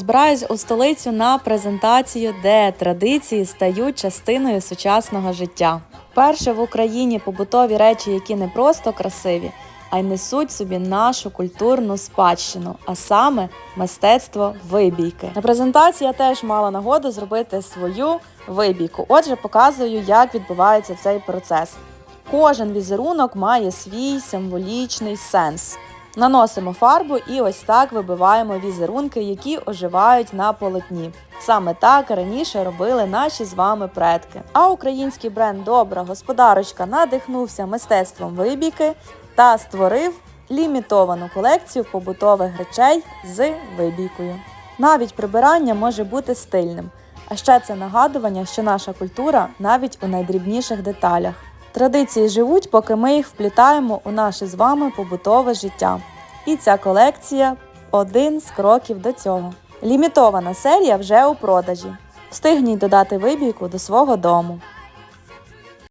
Збираюсь у столицю на презентацію, де традиції стають частиною сучасного життя. Перше в Україні побутові речі, які не просто красиві, а й несуть собі нашу культурну спадщину, а саме мистецтво вибійки. На презентації я теж мала нагоду зробити свою вибійку. Отже, показую, як відбувається цей процес. Кожен візерунок має свій символічний сенс. Наносимо фарбу і ось так вибиваємо візерунки, які оживають на полотні. Саме так раніше робили наші з вами предки. А український бренд Добра господарочка надихнувся мистецтвом вибійки та створив лімітовану колекцію побутових речей з вибійкою. Навіть прибирання може бути стильним. А ще це нагадування, що наша культура навіть у найдрібніших деталях. Традиції живуть, поки ми їх вплітаємо у наше з вами побутове життя. І ця колекція один з кроків до цього. Лімітована серія вже у продажі. Встигніть додати вибійку до свого дому.